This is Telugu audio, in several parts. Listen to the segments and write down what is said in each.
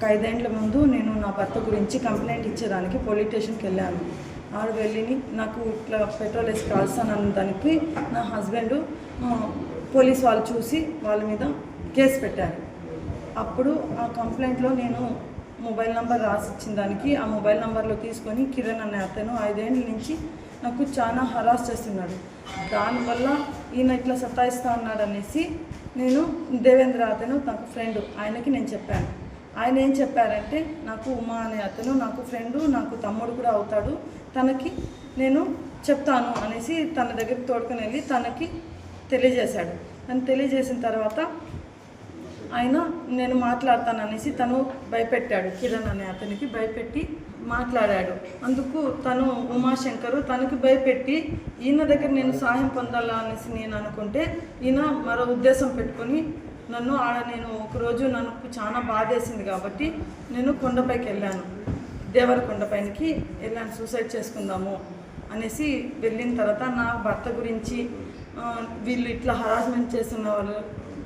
ఒక ఐదేండ్ల ముందు నేను నా భర్త గురించి కంప్లైంట్ ఇచ్చేదానికి పోలీస్ స్టేషన్కి వెళ్ళాను. ఆడు వెళ్ళి నాకు ఇట్లా పెట్రోల్ వేసి కాల్స్తానన్న దానికి నా హస్బెండ్ పోలీస్ వాళ్ళు చూసి వాళ్ళ మీద కేసు పెట్టారు. అప్పుడు ఆ కంప్లైంట్లో నేను మొబైల్ నెంబర్ రాసి ఇచ్చిన దానికి ఆ మొబైల్ నెంబర్లో తీసుకొని కిరణ్ అనే అతను ఐదేళ్ళ నుంచి నాకు చాలా హరాస్ చేస్తున్నాడు. దానివల్ల ఈయన ఇట్లా సతాయిస్తా ఉన్నాడు అనేసి నేను దేవేంద్ర అతను నాకు ఫ్రెండ్ ఆయనకి నేను చెప్పాను. ఆయన ఏం చెప్పారంటే నాకు ఉమా అనే అతను నాకు ఫ్రెండు నాకు తమ్ముడు కూడా అవుతాడు. తనకి నేను చెప్తాను అనేసి తన దగ్గరికి తోడుకొని వెళ్ళి తనకి తెలియజేశాడు. తను తెలియజేసిన తర్వాత ఆయన నేను మాట్లాడతాను అనేసి తను భయపెట్టాడు. కిరణ్ అనే అతనికి భయపెట్టి మాట్లాడాడు. అందుకు తను ఉమాశంకరు తనకి భయపెట్టి ఈయన దగ్గర నేను సహాయం పొందాలా అనేసి నేను అనుకుంటే ఈయన మరో ఉద్దేశం పెట్టుకొని నన్ను ఆడ నేను ఒకరోజు నాకు చాలా బాధేసింది కాబట్టి నేను కొండపైకి వెళ్ళాను. దేవరకొండ పైనకి వెళ్ళాను సూసైడ్ చేసుకుందాము అనేసి వెళ్ళిన తర్వాత నా భర్త గురించి వీళ్ళు ఇట్లా హరాస్మెంట్ చేస్తున్న వాళ్ళు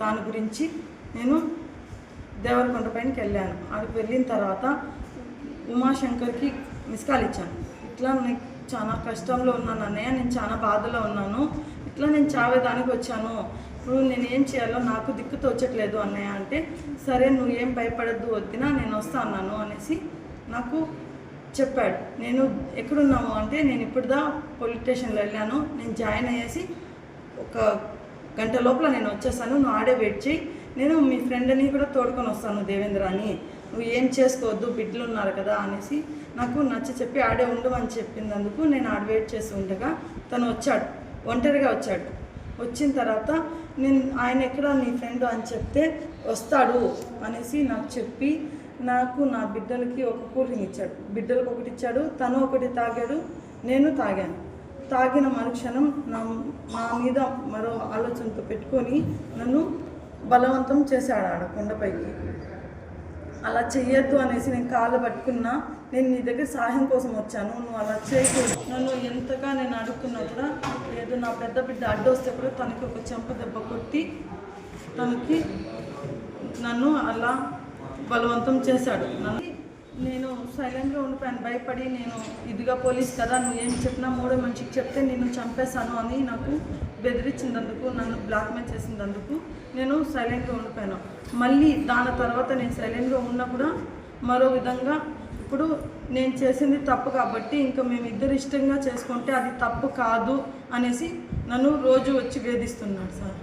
దాని గురించి నేను దేవరకొండ పైనకి వెళ్ళాను. అక్కడికి వెళ్ళిన తర్వాత ఉమాశంకర్కి మిస్కాల్ ఇచ్చాను. ఇట్లా నేను చాలా కష్టంలో ఉన్నాను అన్నయ్య నేను చాలా బాధలో ఉన్నాను. ఇట్లా నేను చావేదానికి వచ్చాను. ఇప్పుడు నేను ఏం చేయాలో నాకు దిక్కు తోచట్లేదు అన్నయ్య అంటే సరే నువ్వు ఏం భయపడద్దు వద్దినా నేను వస్తా అన్నాను అనేసి నాకు చెప్పాడు. నేను ఎక్కడున్నాము అంటే నేను ఇప్పుడుదా పోలీస్ స్టేషన్లో వెళ్ళాను. నేను జాయిన్ అయ్యేసి ఒక గంట లోపల నేను వచ్చేసాను నువ్వు ఆడే వెయిట్ చేయి నేను మీ ఫ్రెండ్ని కూడా తోడుకొని వస్తాను దేవేంద్ర అని నువ్వు ఏం చేసుకోవద్దు బిడ్డలు ఉన్నారు కదా అనేసి నాకు నచ్చ చెప్పి ఆడే ఉండమని చెప్పినందుకు నేను ఆడ వెయిట్ చేసి ఉండగా తను వచ్చాడు ఒంటరిగా వచ్చాడు. వచ్చిన తర్వాత నేను ఆయన ఎక్కడ నీ ఫ్రెండ్ అని చెప్తే వస్తాడు అనేసి నాకు చెప్పి నాకు నా బిడ్డలకి ఒక కూల్ డ్రింక్ ఇచ్చాడు. బిడ్డలకు ఒకటి ఇచ్చాడు తను ఒకటి తాగాడు నేను తాగాను. తాగిన మరుక్షణం నా మా మీద మరో ఆలోచనతో పెట్టుకొని నన్ను బలవంతం చేశాడు ఆడ కొండపైకి. అలా చెయ్యొద్దు అనేసి నేను కాళ్ళు పట్టుకున్నా నేను నీ దగ్గర సహాయం కోసం వచ్చాను. నువ్వు అలా చేయకూడదు నన్ను ఎంతగా నేను అడుగుతున్నా కూడా లేదు నా పెద్ద బిడ్డ అడ్డొస్తే కూడా తనకి ఒక చెంప దెబ్బ కొట్టి తనకి నన్ను అలా బలవంతం చేశాడు. నన్ను నేను సైలెంట్గా ఉండిపోయాను. భయపడి నేను ఇదిగా పోలీస్ కదా నువ్వు ఏం చెప్పినా మూడో మనిషికి చెప్తే నేను చంపేశాను అని నాకు బెదిరించినందుకు నన్ను బ్లాక్మెయిల్ చేసినందుకు నేను సైలెంట్గా ఉండిపోయాను. మళ్ళీ దాని తర్వాత నేను సైలెంట్గా ఉన్నా కూడా మరో విధంగా ఇప్పుడు నేను చేసింది తప్పు కాబట్టి ఇంకా మేము ఇద్దరు ఇష్టంగా చేసుకుంటే అది తప్పు కాదు అనేసి నన్ను రోజు వచ్చి వేధిస్తున్నాడు సార్.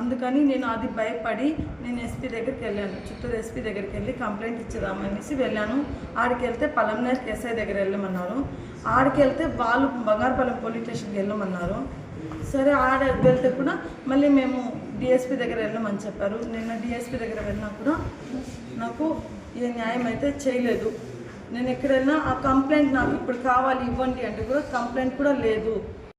అందుకని నేను అది భయపడి నేను ఎస్పీ దగ్గరికి వెళ్ళాను చిత్తూరు ఎస్పీ దగ్గరికి వెళ్ళి కంప్లైంట్ ఇచ్చేదామనేసి వెళ్ళాను. ఆడికి వెళ్తే పలంనేర్ ఎస్ఐ దగ్గర వెళ్ళమన్నారు. ఆడికి వెళ్తే వాళ్ళు బంగారుపాలెం పోలీస్ స్టేషన్కి వెళ్ళమన్నారు. సరే ఆడ వెళ్తే కూడా మళ్ళీ మేము డిఎస్పీ దగ్గర వెళ్ళమని చెప్పారు. నిన్న డిఎస్పీ దగ్గర వెళ్ళినా కూడా నాకు ఏ న్యాయం అయితే చేయలేదు. నేను ఎక్కడైనా ఆ కంప్లైంట్ నాకు ఇప్పుడు కావాలి ఇవ్వండి అంటే కూడా కంప్లైంట్ కూడా లేదు.